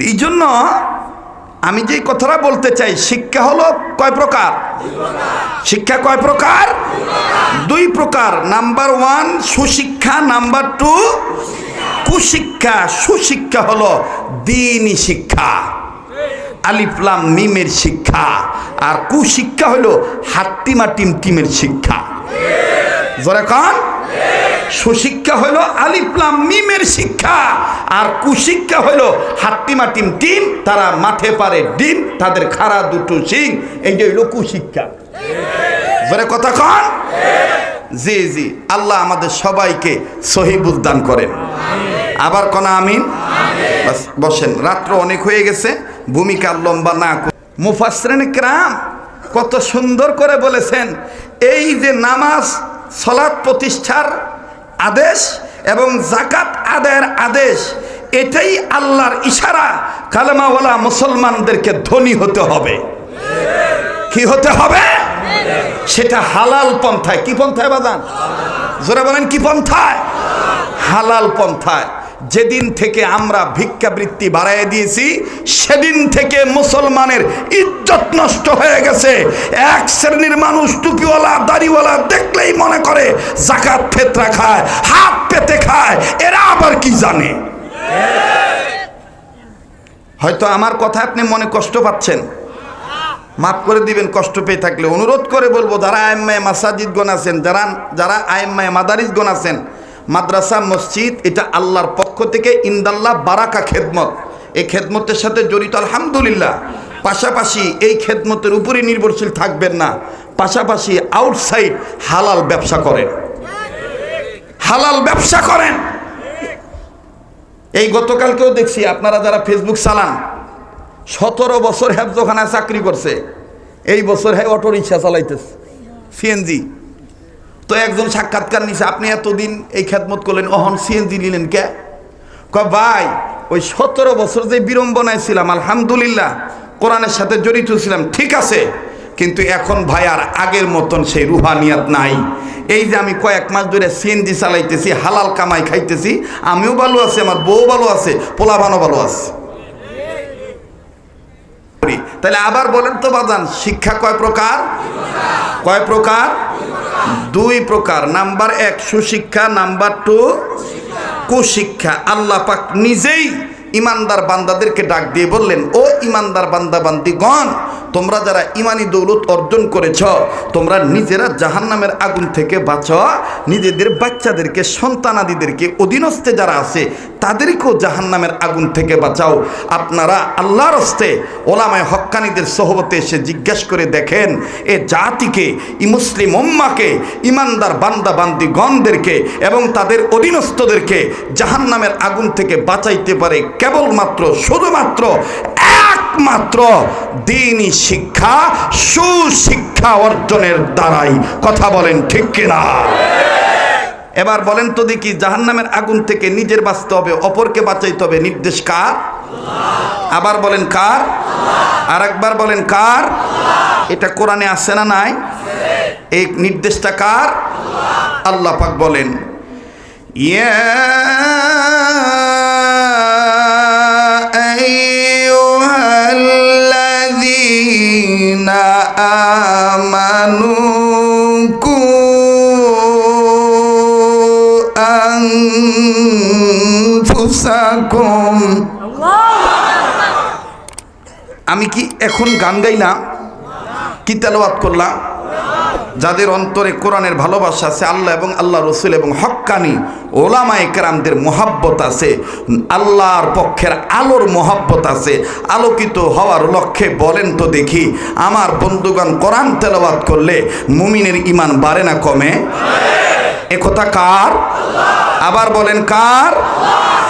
তো এই জন্য আমি যে কথাটা বলতে চাই, শিক্ষা হলো কয় প্রকার? শিক্ষা কয় প্রকার? দুই প্রকার। নাম্বার ওয়ান, সুশিক্ষা। নাম্বার টু, কুশিক্ষা। সুশিক্ষা হলো দিনই শিক্ষা। আলিফলাম মিমের শিক্ষা। আর কুশিক্ষা হলো হাট্টিমা টিম টিমের শিক্ষা। জোরে কন? সুশিক্ষা হলো আলিফলাম মিমের শিক্ষা। আর কুশিক্ষা হলো হাট্টিমা টিম টিম তারা মাঠে পারে ডিম তাদের খাড়া দুটো সিং এই যে হইল কুশিক্ষা। জোরে কথা কন? জি জি আল্লাহ আমাদের সবাইকে সহিবুল দান করেন। আবার কোন আমিন? বাস, বসেন রাত্র অনেক হয়ে গেছে ভূমিকা লম্বা না মুফাসরেন ক্রাম কত সুন্দর করে বলেছেন এই যে নামাজ সলাৎ প্রতিষ্ঠার আদেশ এবং জাকাত আদায়ের আদেশ, এটাই আল্লাহর ইশারা। কালেমাওয়ালা মুসলমানদেরকে ধনী হতে হবে। কি হতে হবে? সেটা হালাল পন্থায়। কি পন্থায় বাদান জোরে বলেন, কি পন্থায়? হালাল পন্থায়। যেদিন থেকে আমরা ভিক্ষাবৃত্তি বাড়াই দিয়েছি, সেদিন থেকে মুসলমানের ইজ্জত নষ্ট হয়ে গেছে। এক শ্রেণির মানুষ টুপিওয়ালা, দাড়িওয়ালা দেখলেই মনে করে, জাকাত ফেতরা খায়, হাত পেতে খায়, এরা আবার কি জানে? হয়তো আমার কথা আপনি মনে কষ্ট পাচ্ছেন। মাফ করে দিবেন, কষ্ট পেয়ে থাকলে। অনুরোধ করে বলব, যারা আইম্মায় মাসাজিদ গণ আছেন, যারা যারা আইম্মায় মাদারিস গণ আছেন, মাদ্রাসা, মসজিদ, এটা আল্লাহর পক্ষ থেকে ইন্দাল্লাহ বারাকা খেদমত। এই খেদমতের সাথে জড়িত আলহামদুলিল্লাহ। পাশাপাশি এই খেদমতের উপরে নির্ভরশীল থাকবেন না। পাশাপাশি আউটসাইড হালাল ব্যবসা করেন। হালাল ব্যবসা করেন। এই গতকালকেও দেখছি আপনারা যারা ফেসবুক চালান, সতেরো বছর হেফজখানায় চাকরি করছে। এই বছর হ্যাঁ অটো রিক্সা চালাইতেছে সিএনজি তো একজন সাক্ষাৎকার নিছে, আপনি এতদিন এই খেদমত করলেন, অহন সিএনজি নিলেন কে? ক ভাই, ওই সতেরো বছর যে বিড়ম্বনায় ছিলাম, আলহামদুলিল্লাহ, কোরআনের সাথে জড়িত ছিলাম, ঠিক আছে। কিন্তু এখন ভাই আর আগের মতন সেই রুহানিয়াত নাই। এই যে আমি কয়েক মাস ধরে সিএনজি চালাইতেছি, হালাল কামাই খাইতেছি, আমিও ভালো আছি, আমার বউ ভালো আছে, পোলাবানও ভালো আছে। তাহলে আবার বলেন তো বাজান, শিক্ষা কয় প্রকার? কয় প্রকার? দুই প্রকার, নাম্বার এক, সুশিক্ষা, নাম্বার টু কুশিক্ষা আল্লাহ পাক নিজেই ইমানদার বান্দাদেরকে ডাক দিয়ে বললেন ও ইমানদার বান্দা বান্দিগণ তোমরা যারা ইমানি দৌলত অর্জন করেছ, তোমরা নিজেরা জাহান্নামের আগুন থেকে বাঁচ। নিজেদের বাচ্চাদেরকে, সন্তানাদিদেরকে, অধীনস্থে যারা আছে, তাদেরকেও জাহান্নামের আগুন থেকে বাঁচাও। আপনারা আল্লাহর হস্তে ওলামায় হক্কানিদের সহবতে এসে জিজ্ঞাসা করে দেখেন, এ জাতিকে, ই মুসলিম উম্মাকে, ইমানদার বান্দা গণদেরকে এবং তাদের অধীনস্থদেরকে জাহান্নামের আগুন থেকে বাঁচাইতে পারে কেবলমাত্র, শুধুমাত্র একমাত্র দিনই শিক্ষা, সুশিক্ষা অর্জনের দ্বারাই। কথা বলেন ঠিক কিনা? এবার বলেন তো দেখি, জাহান্নামের আগুন থেকে নিজের বাঁচতে হবে, অপরকে বাঁচাইতে হবে, নির্দেশ কার? আবার বলেন কার? আর একবার বলেন কার? এটা কোরআনে আছে না নাই? এই নির্দেশটা কার? আল্লাহ পাক বলেন, ইয়া আমি কি এখন গান গাইলাম? কি তেলাওয়াত করলাম? যাদের অন্তরে কোরআনের ভালোবাসা আছে, আল্লাহ এবং আল্লাহ রসুল এবং হক্কানি ওলামা একরামদের মোহাব্বত আছে, আল্লাহর পক্ষের আলোর মোহাব্বত আছে, আলোকিত হওয়ার লক্ষ্যে বলেন তো দেখি, আমার বন্ধুগণ কোরআন তেলাওয়াত করলে মুমিনের ইমান বাড়ে না কমে? একথা কার? আবার বলেন কার?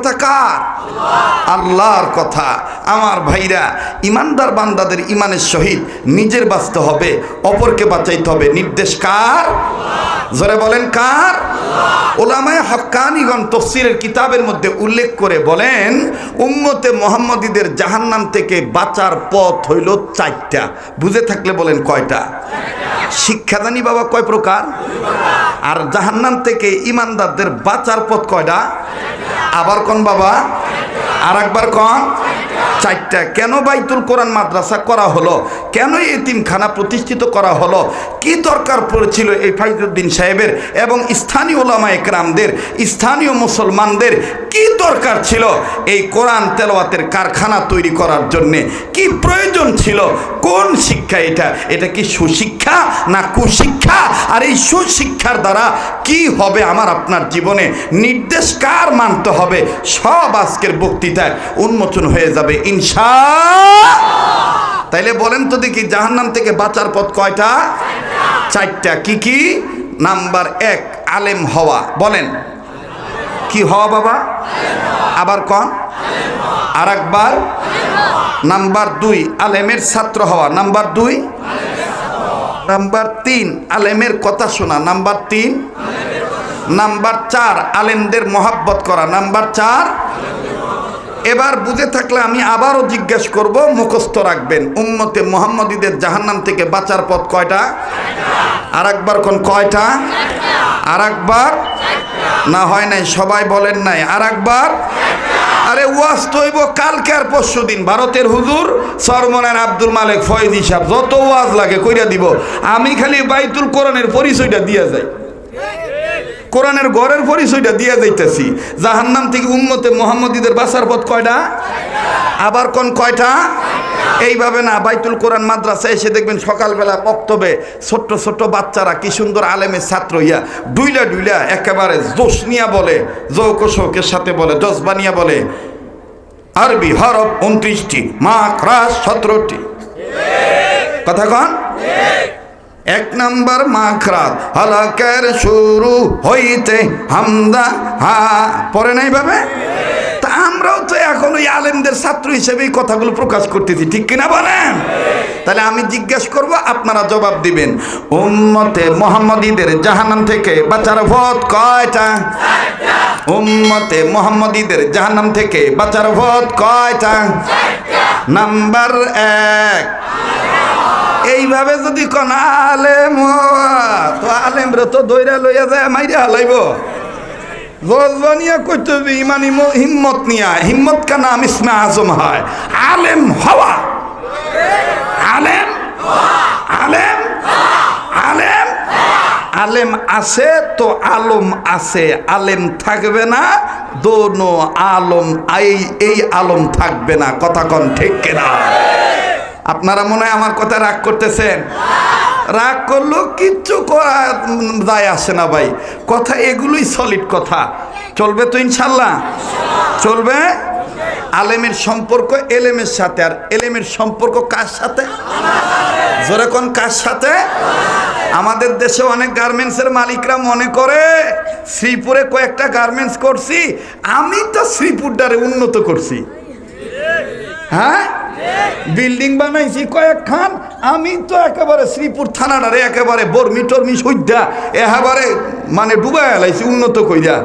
কথা কার? আল্লাহর কথা। আমার ভাইরা, ইমানদার বান্দাদের ইমানের সহিত নিজের বাঁচতে হবে, অপরকে বাঁচাইতে হবে। নির্দেশ কার? জোরে বলেন কার? ওলামায় হক্কানিগণ তফসিরের কিতাবের মধ্যে উল্লেখ করে বলেন, উম্মতে মোহাম্মদীদের জাহান্নাম থেকে বাঁচার পথ হইল চারটা। বুঝে থাকলে বলেন কয়টা? শিক্ষাদানী বাবা কয় প্রকার? আর জাহান্নাম থেকে ইমানদারদের বাঁচার পথ কয়টা? আবার কোন বাবা? আর একবার কন। চারটা, কেন বাইতুল কোরআন মাদ্রাসা করা হলো? কেন এতিমখানা প্রতিষ্ঠিত করা হলো? কি দরকার পড়েছিল এই ফাইজুদ্দিন সাহেবের এবং স্থানীয় ওলামা একরামদের, স্থানীয় মুসলমানদের? কি দরকার ছিল এই কোরআন তেলাওয়াতের কারখানা তৈরি করার জন্যে? কি প্রয়োজন ছিল? কোন শিক্ষা এটা? এটা কি সুশিক্ষা না কুশিক্ষা? আর এই সুশিক্ষার দ্বারা কি হবে আমার আপনার জীবনে? নির্দেশ কার মানতে হবে? সব আজকের বক্তৃতায় উন্মোচন হয়ে যাবে, ইনশা তাইলে বলেন তো দেখি, জাহান্নাম থেকে বাঁচার পথ কয়টা? চারটা। কি কি? নাম্বার এক, আলেম হওয়া। বলেন। কি হওয়া বাবা? আবার কন। আর একবার নাম্বার দুই, আলেমের ছাত্র হওয়া। নাম্বার দুই নাম্বার তিন আলেমের কথা শোনা। নাম্বার তিন নাম্বার চার আলেমদের মহাব্বত করা। নাম্বার চার এবার বুঝে থাকলে আমি আবারও জিজ্ঞেস করব, মুখস্থ রাখবেন। উম্মতে মোহাম্মদীদের জাহান্নাম থেকে বাঁচার পথ কয়টা? আর একবার কোন কয়টা? আর একবার না, হয় নাই, সবাই বলেন নাই। আর একবার আরে, ওয়াজ তৈব কালকে আর পরশু দিন। ভারতের হুজুর সরমনের আব্দুল মালিক ফয়েজ হিসাব, যত ওয়াজ লাগে কইরা দিব। আমি খালি বাইতুল কোরআনের পরিচয়টা দিয়ে যাই। কোরআনের গড়ের পরিচয়টা দিয়ে যাইতেছি। জাহান্নাম থেকে উম্মতে মোহাম্মদীদের বাসার পথ কয়টা? আবার কোন কয়টা? এইভাবে না, বাইতুল কোরআন মাদ্রাসা এসে দেখবেন সকালবেলা বক্তব্যে ছোট্ট ছোট্ট বাচ্চারা কি সুন্দর আলেমের ছাত্র ইয়া, ডুইলা ডুইলা একেবারে জোশ নিয়া বলে জৌক শৌকের সাথে বলে জজবানিয়া বলে, আরবি, হরফ উনত্রিশটি মা ক্রাস সতেরোটি। কথা কন? এক নম্বর মাখরাত। হলকের শুরু হইতে হামদা, হা পরে নাই ভাবে তা আমরাও তো এখন ওই আলেমদের ছাত্র হিসেবে কথাগুলো প্রকাশ করতেছি, ঠিক কিনা বলেন? তাহলে আমি জিজ্ঞেস করব, আপনারা জবাব দিবেন। উম্মতে মোহাম্মদীদের জাহান্নাম থেকে বাঁচার ভোট কয়টা? উম্মতে মোহাম্মদীদের জাহান্নাম থেকে বাঁচার ভোট কয়টা? নাম্বার এক এইভাবে যদি কোন আলেম তো আলেমরে তো দৈরা লইয়া যায়, মাইরে হালাইব। হিম্মত নিয়া, হিম্মত কা নাম ইসমে আজম হয়। আলেম হওয়া। আলেম আলেম আলেম আলেম আছে তো আলম আছে, আলেম থাকবে না, দোনো আলম এই আলম থাকবে না। কথা কন ঠিক কিনা? আপনারা মনে হয় আমার কথা রাগ করতেছেন? রাগ করলেও কিচ্ছু করা দায় আসে না ভাই। কথা এগুলোই সলিড কথা। চলবে তো ইনশাল্লাহ? চলবে? আলেমের সম্পর্ক এলেমের সাথে। আর এলেমের সম্পর্ক কার সাথে? জোরে কোন কার সাথে? আমাদের দেশে অনেক গার্মেন্টসের মালিকরা মনে করে, শ্রীপুরে কয়েকটা গার্মেন্টস করছি, আমি তো শ্রীপুরটারে উন্নত করছি। হ্যাঁ? বিল্ডিং বানাইছি কয়েকখান, আমি তো একেবারে শ্রীপুর থানাটারে একেবারে বর্মি টর্মি সৈদ্যা একেবারে মানে ডুবাই এলাইছি উন্নত কইরা।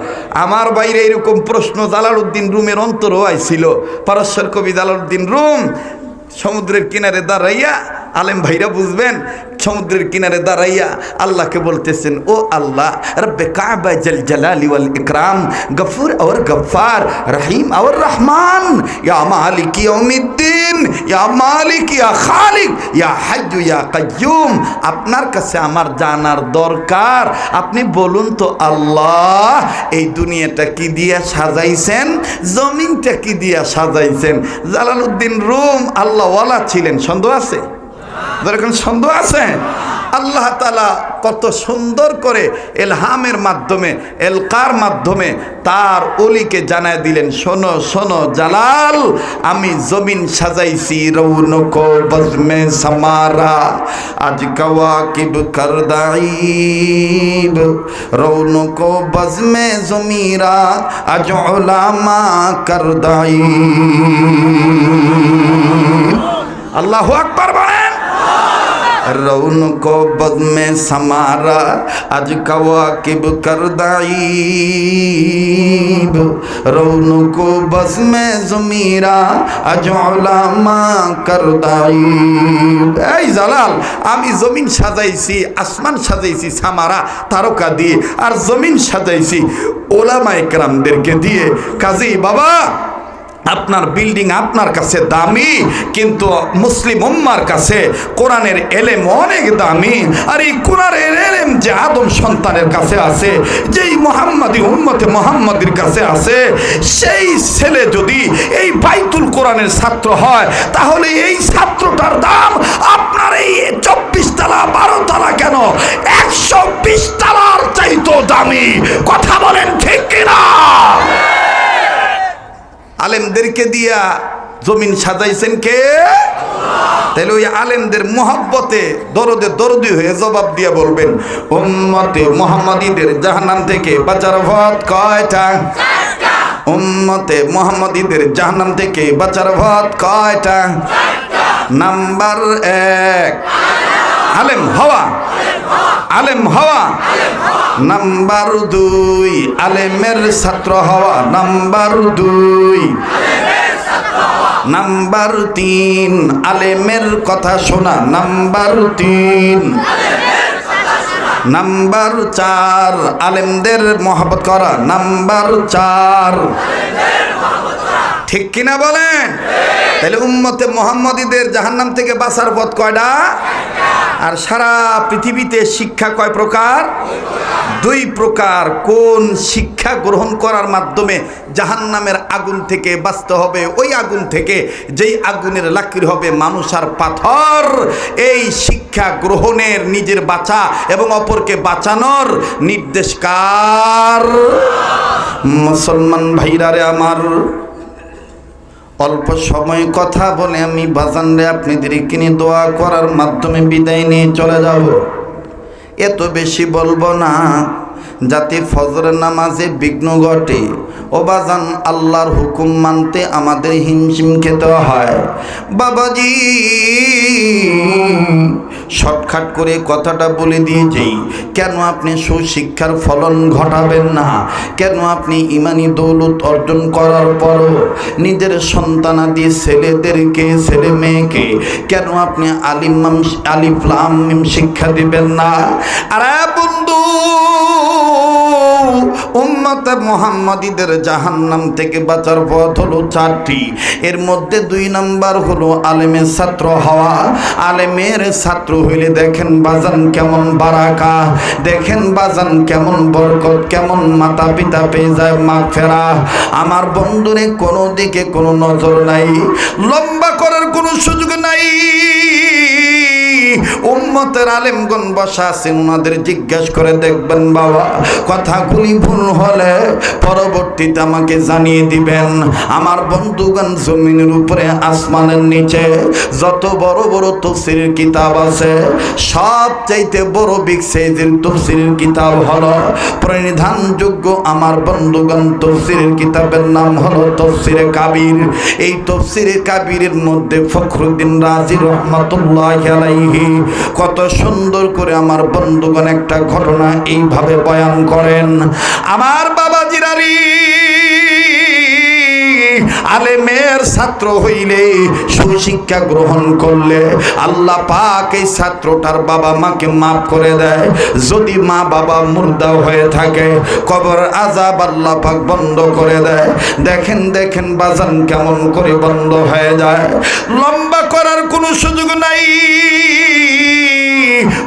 আমার বাইরে এরকম প্রশ্ন জালালউদ্দিন রুমের অন্তরও আইছিল। পারস্বর কবি জালালউদ্দিন রুম সমুদ্রের কিনারে দাঁড়াইয়া আলেম ভাইরা বুঝবেন, সমুদ্রের কিনারে দাঁড়াইয়া আল্লাহকে বলতেছেন, ও আল্লাহ, রব্বে কাবা জল জালালি ওয়াল ইকরাম, গফুর ওর গফার রহিম আওয়ার রহমান, ইয়া মালিক ইয়াউমিদ্দিন, ইয়া মালিক ইয়া খালিক, ইয়া হাজ্জু ইয়া কাইয়ুম আপনার কাছে আমার জানার দরকার, আপনি বলুন তো আল্লাহ, এই দুনিয়াটা কি দিয়া সাজাইছেন, জমিনটা কি দিয়া সাজাইছেন? জালালউদ্দিন রুম আল্লাহওয়ালা ছিলেন, সন্দেহ আছে? এরকম সন্দেহ আছে? আল্লাহ তালা কত সুন্দর করে এলহামের মাধ্যমে, এলকার মাধ্যমে তার অলিকে জানায় দিলেন, শোনো শোনো জালাল, আমি জমিন সাজাইছি রৌনক বজমে সামারা, আজ কওয়া কিব করদাইব, রৌনক বজমে জমিরা, আজ ওলামা করদাই আল্লাহ আকবার বলেন। रौनक बद में समारा आज कवाकिब करदाईब रौनक बस में जमीरा আজ ওলামা করদাইব এই জালাল আমি জমিন সাজাইছি আসমান সাজাইছি সামারা তারকা দিয়ে আর জমিন সাজাইছি ওলামা একরামদেরকে দিয়ে কাজী বাবা আপনার বিল্ডিং আপনার কাছে দামি, কিন্তু মুসলিম উম্মার কাছে কোরআনের এলেম অনেক দামি। আর এই কোরআনের এলেম যে আদম সন্তানের কাছে আছে, যেই মোহাম্মদী উম্মতে মোহাম্মদের কাছে আছে, সেই ছেলে যদি এই বাইতুল কোরআনের ছাত্র হয়, তাহলে এই ছাত্রটার দাম আপনার এই চব্বিশ তালা বারো তালা কেন? একশো বিশ তালার চাইতো দামি। কথা বলেন ঠিক কিনা? আলেমদেরকে দিয়া জমিন সাজাইছেন কে? তাহলে ওই আলেমদের মোহাব্বতে দরদে দরদি হয়ে জবাব দিয়া বলবেন, উম্মতে মোহাম্মদীদের জাহান্নাম থেকে বাঁচার ভত কয়টা? উম্মতে মোহাম্মদীদের জাহান্নাম থেকে বাঁচার ভত কয়টা? নাম্বার এক, আলেম হওয়া। আলেম হওয়া। নাম্বার দুই, আলেমের ছাত্র হওয়া। নাম্বার দুই, নাম্বার তিন, আলেমের কথা শোনা। নাম্বার তিন, নাম্বার চার, আলেমদের মহাবত করা। নাম্বার চার। ঠিক কিনা বলেন? তাহলে উম্মতে মোহাম্মদীদের জাহান্নাম থেকে বাঁচার পথ কয়টা? আর সারা পৃথিবীতে শিক্ষা কয় প্রকার? দুই প্রকার। কোন শিক্ষা গ্রহণ করার মাধ্যমে জাহান্নামের আগুন থেকে বাঁচতে হবে? ওই আগুন থেকে যেই আগুনের লাকড়ি হবে মানুষ আর পাথর। এই শিক্ষা গ্রহণের নিজের বাঁচা এবং অপরকে বাঁচানোর নির্দেশ কার? মুসলমান ভাইরারে আমার। অল্প সময় কথা বলে আমি বাজানরে আপনাদের কিনে দোয়া করার মাধ্যমে বিদায় নিয়ে চলে যাব। এত বেশি বলব না, যাতে ফজর নামাজে বিঘ্ন ঘটে। ও বাজান, আল্লাহর হুকুম মানতে আমাদের হিমশিম খেতে হয়। বাবাজি! শর্টকাট করে কথাটা বলে দিয়ে যাই, কেন আপনি সুশিক্ষার ফলন ঘটাবেন না? কেন আপনি ইমানি দৌলত অর্জন করার পরও নিজের সন্তানাদি ছেলেদেরকে, ছেলে মেয়েকে কেন আপনি আলিমাম আলিফলাম শিক্ষা দিবেন না? আরে বন্ধু মোহাম্মদীদের জাহান্নাম থেকে বাঁচার পথ হলো চারটি। এর মধ্যে দুই নাম্বার হলো আলেমের ছাত্র হওয়া। আলেমের ছাত্র হইলে দেখেন বাজান কেমন বারাকা, দেখেন বাজান কেমন বরকত, কেমন মাতা পিতা পেয়ে যায় মা ফেরা আমার বন্ধুরে কোনো দিকে কোনো নজর নাই, লম্বা করার কোনো সুযোগ নাই। উম্মতের আলেমগণ বসা ওনাদের জিজ্ঞাসা করে দেখবেন বাবা, কথাগুলি ভুল হলে পরবর্তীতে আমাকে জানিয়ে দিবেন। আমার বন্ধুগণ জমিনের উপরে, আসমানের নিচে, যত বড় বড় তফসিরের কিতাব আছে সব চাইতে বড় বিগ সাইজের তফসিরের কিতাব হলো পরিধানযোগ্য আমার বন্ধুগণ তফসিরের কিতাবের নাম হলো তফসিরে কাবির। এই তফসিরে কাবিরের মধ্যে ফখরুদ্দিন রাজি রহমতুল্লাহ আলাইহি কত সুন্দর করে আমার বন্ধুগণ একটা ঘটনা এইভাবে বয়ান করেন। আমার বাবা জিরারি আলেমের ছাত্র হইলে সুশিক্ষা গ্রহণ করলে আল্লাহ পাক এই ছাত্রটার বাবা মাকে মাফ করে দেয়। যদি মা বাবা মুর্দা হয়ে থাকে, কবর আজাব আল্লাহ পাক বন্ধ করে দেয়। দেখেন দেখেন বাজান কেমন করে বন্ধ হয়ে যায়। লম্বা করার কোনো সুযোগ নাই।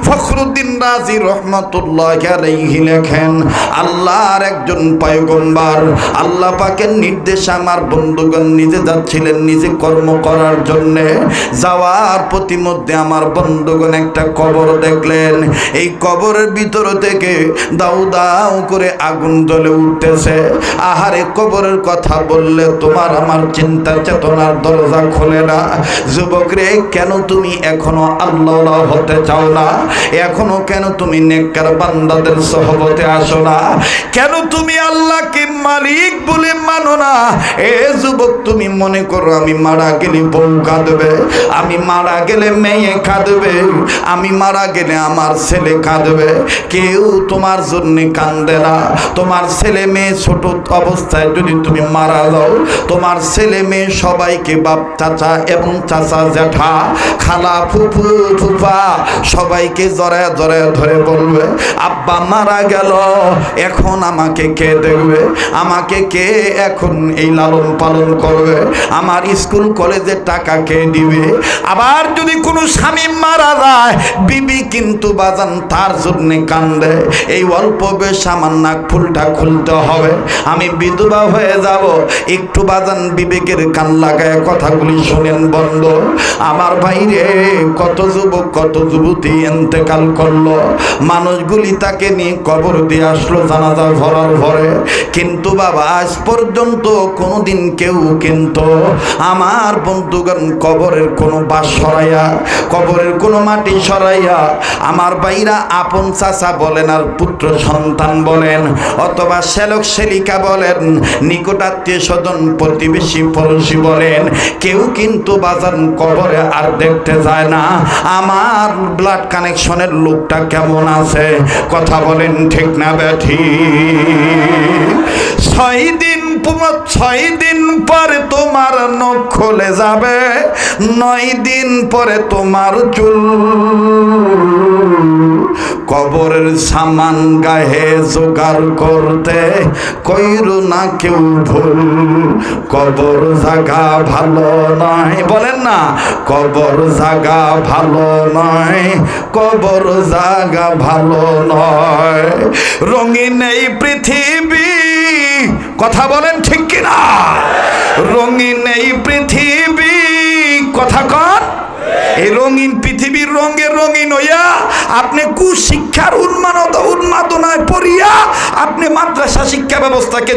ফখরুদ্দিন রাজি রহমতুল্লাহ আলাইহি লেখেন, আল্লাহর একজন পয়গম্বর, আল্লাহ পাকের নির্দেশে আমার বন্ধুগণ নিজে যাচ্ছিলেন নিজে কর্ম করার জন্যে। যাওয়ার প্রতিমধ্যে আমার বন্ধুগণ একটা কবর দেখলেন। এই কবরের ভিতর থেকে দাউ দাউ করে আগুন জ্বলে উঠতেছে। আহারে, কবরের কথা বললে তোমার আমার চিন্তা চেতনার দরজা খোলে না। যুবক রে কেন তুমি এখনও আল্লাহ হতে চাও না? এখনও কেন তুমি নেককার বান্দাদের সহবতে আসো না? কেন তুমি আল্লাহকে মালিক বলে মানো না? এ যুবক, তুমি মনে করো আমি মারা গেলে বউ কাঁদবে, আমি মারা গেলে মেয়ে কাঁদবে, আমি মারা গেলে আমার ছেলে কাঁদবে। কেউ তোমার জন্য না। তোমার ছেলে মেয়ে ছোট অবস্থায় যদি তুমি মারা যাও, তোমার ছেলে মেয়ে সবাইকে বাপ, চাচা এবং চাচা জ্যাঠা, খালা, ফুফু, ফুফা সবাইকে জড়ায় জড়ায় ধরে বলবে, আব্বা মারা গেল, এখন আমাকে কে দেখবে? আমাকে কে এখন এই লালন পালন করবে? আমার স্কুল কলেজে টাকা কে দিবে? আবার যদি কোনো স্বামী মারা যায়, বিবি কিন্তু বাজান তার জন্য কান্দে, এই অল্প বেশ আমার নাক ফুলটা খুলতে হবে, আমি বিধবা হয়ে যাব। একটু বাজান বিবেকের কান লাগায় কথাগুলি শোনেন বন্ধ, আমার বাইরে কত যুবক, কত যুবতী এন্তেকাল করল। মানুষগুলি তাকে নিয়ে কবর দিয়ে আসলো জানাজা ভরার ভরে। কিন্তু বাবা, আজ পর্যন্ত কোনোদিন কেউ কিন্তু আমার বন্ধুগণ কবরের কোনো বাস সরাইয়া, কবরের কোনো মাটি সরাইয়া, আমার বাইরা আপন চাচা বলেন আর পুত্র সন্তান বলেন, অথবা শ্যালক সেলিকা বলেন, নিকটাত্মীয় স্বজন প্রতিবেশী পড়োশি বলেন, কেউ কিন্তু বাজার কবরে আর দেখতে যায় না। আমার ব্লাড কানেকশনের লোকটা কেমন আছে? কথা বলেন ঠিক না ব্যাঠি ছয় দিন ছয় দিন পরে তোমার নখ খুলে যাবে, নয় দিন পরে তোমার চুল। কবরের সামান গায়ে জোগাড় করতে কইরু না কেউ ভুল। কবর জাগা ভালো নয়, বলেন না, কবর জাগা ভালো নয়, কবর জাগা ভালো নয়। রঙিন এই পৃথিবী কথা বলেন ঠিক কিনা? রঙিন এই পৃথিবী, কথা কন। এই রঙিন পৃথিবীর রঙে রঙিন হইয়া আপনি কুশিক্ষার উন্মাদনা উন্মাদনায় পড়িয়া আপনি মাদ্রাসা শিক্ষা ব্যবস্থাকে